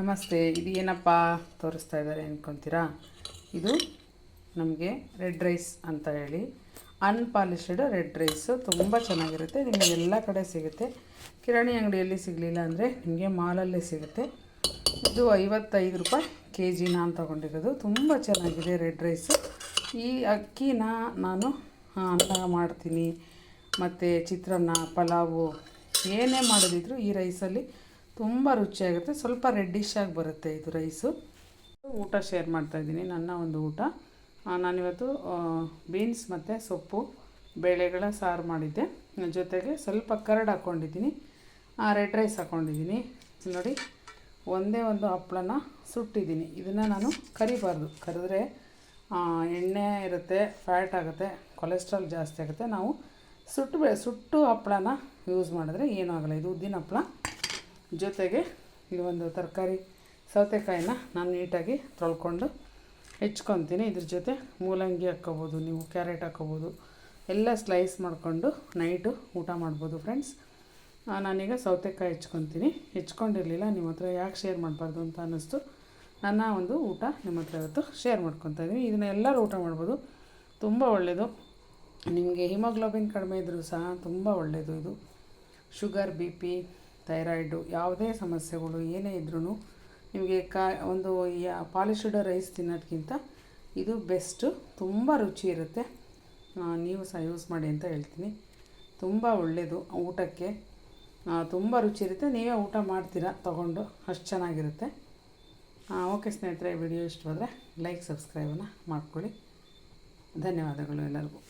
ನಮಸ್ತೆ, ಇದು ಏನಪ್ಪ ತೋರಿಸ್ತಾ ಇದ್ದಾರೆ ಅಂದ್ಕೊತೀರಾ ಇದು ನಮಗೆ ರೆಡ್ ರೈಸ್ ಅಂತ ಹೇಳಿ. ಅನ್ಪಾಲಿಶ್ಡ್ ರೆಡ್ ರೈಸು, ತುಂಬ ಚೆನ್ನಾಗಿರುತ್ತೆ. ನಿಮಗೆ ಎಲ್ಲ ಕಡೆ ಸಿಗುತ್ತೆ. ಕಿರಾಣಿ ಅಂಗಡಿಯಲ್ಲಿ ಸಿಗಲಿಲ್ಲ ಅಂದರೆ ನಿಮಗೆ ಮಾಲಲ್ಲೇ ಸಿಗುತ್ತೆ. ಇದು ಐವತ್ತೈದು ರೂಪಾಯಿ ಕೆ ಜಿ ನಾನು ತೊಗೊಂಡಿರೋದು. ತುಂಬ ಚೆನ್ನಾಗಿದೆ ರೆಡ್ ರೈಸು. ಈ ಅಕ್ಕಿನ ನಾನು ಅನ್ನ ಮಾಡ್ತೀನಿ. ಮತ್ತು ಚಿತ್ರಾನ್ನ, ಪಲಾವು, ಏನೇ ಮಾಡೋದಿದ್ರು ಈ ರೈಸಲ್ಲಿ ತುಂಬ ರುಚಿಯಾಗುತ್ತೆ. ಸ್ವಲ್ಪ ರೆಡ್ಡಿಶ್ ಆಗಿ ಬರುತ್ತೆ ಇದು ರೈಸು ಊಟ ಶೇರ್ ಮಾಡ್ತಾಯಿದ್ದೀನಿ ನನ್ನ ಒಂದು ಊಟ. ನಾನಿವತ್ತು ಬೀನ್ಸ್ ಮತ್ತು ಸೊಪ್ಪು, ಬೇಳೆಗಳ ಸಾರು ಮಾಡಿದ್ದೆ. ಜೊತೆಗೆ ಸ್ವಲ್ಪ ಕರ್ಡ್ ಹಾಕ್ಕೊಂಡಿದ್ದೀನಿ ರೆಡ್ ರೈಸ್ ಹಾಕ್ಕೊಂಡಿದ್ದೀನಿ ನೋಡಿ, ಒಂದೇ ಒಂದು ಹಪ್ಪಳನ ಸುಟ್ಟಿದ್ದೀನಿ. ಇದನ್ನು ನಾನು ಕರಿಬಾರ್ದು. ಕರೆದ್ರೆ ಎಣ್ಣೆ ಇರುತ್ತೆ ಫ್ಯಾಟ್ ಆಗುತ್ತೆ ಕೊಲೆಸ್ಟ್ರಾಲ್ ಜಾಸ್ತಿ ಆಗುತ್ತೆ. ನಾವು ಸುಟ್ಟು ಸುಟ್ಟು ಹಪ್ಪಳನ ಯೂಸ್ ಮಾಡಿದ್ರೆ ಏನೂ ಆಗಲ್ಲ. ಇದು ಉದ್ದಿನ ಹಪ್ಪಳ. ಜೊತೆಗೆ ಈ ಒಂದು ತರಕಾರಿ ಸೌತೆಕಾಯಿನ ನಾನು ನೀಟಾಗಿ ತೊಳ್ಕೊಂಡು ಹೆಚ್ಕೊತೀನಿ. ಇದ್ರ ಜೊತೆ ಮೂಲಂಗಿ ಹಾಕ್ಕೋಬೋದು, ನೀವು ಕ್ಯಾರೆಟ್ ಹಾಕ್ಕೋಬೋದು, ಎಲ್ಲ ಸ್ಲೈಸ್ ಮಾಡಿಕೊಂಡು ನೈಟು ಊಟ ಮಾಡ್ಬೋದು ಫ್ರೆಂಡ್ಸ್. ನಾನೀಗ ಸೌತೆಕಾಯಿ ಹೆಚ್ಕೊತೀನಿ. ಹೆಚ್ಕೊಂಡಿರಲಿಲ್ಲ, ನಿಮ್ಮ ಹತ್ರ ಯಾಕೆ ಶೇರ್ ಮಾಡಬಾರ್ದು ಅಂತ ಅನ್ನಿಸ್ತು. ನನ್ನ ಒಂದು ಊಟ ನಿಮ್ಮ ಹತ್ರ ಇವತ್ತು ಶೇರ್ ಮಾಡ್ಕೊತಾ ಇದ್ದೀನಿ. ಇದನ್ನ ಎಲ್ಲರೂ ಊಟ ಮಾಡ್ಬೋದು. ತುಂಬ ಒಳ್ಳೆಯದು ನಿಮಗೆ ಹಿಮೋಗ್ಲೋಬಿನ್ ಕಡಿಮೆ ಇದ್ದರೂ ಸಹ ತುಂಬ ಒಳ್ಳೆಯದು ಇದು. ಶುಗರ್, ಬಿ ಪಿ ಥೈರಾಯ್ಡು, ಯಾವುದೇ ಸಮಸ್ಯೆಗಳು ಏನೇ ಇದ್ರೂ ನಿಮಗೆ ಕಾ, ಒಂದು ಪಾಲಿಶ್ಡ್ ರೈಸ್ ತಿನ್ನೋದಕ್ಕಿಂತ ಇದು ಬೆಸ್ಟು. ತುಂಬ ರುಚಿ ಇರುತ್ತೆ. ನೀವು ಸಹ ಯೂಸ್ ಮಾಡಿ ಅಂತ ಹೇಳ್ತೀನಿ. ತುಂಬ ಒಳ್ಳೆಯದು ಊಟಕ್ಕೆ. ತುಂಬ ರುಚಿ ಇರುತ್ತೆ. ನೀವೇ ಊಟ ಮಾಡ್ತೀರಾ ತೊಗೊಂಡು, ಅಷ್ಟು ಚೆನ್ನಾಗಿರುತ್ತೆ. ಓಕೆ ಸ್ನೇಹಿತರೆ ವಿಡಿಯೋ ಇಷ್ಟವಾದರೆ ಲೈಕ್, ಸಬ್ಸ್ಕ್ರೈಬನ್ನು ಮಾಡ್ಕೊಳ್ಳಿ. ಧನ್ಯವಾದಗಳು ಎಲ್ಲರಿಗೂ.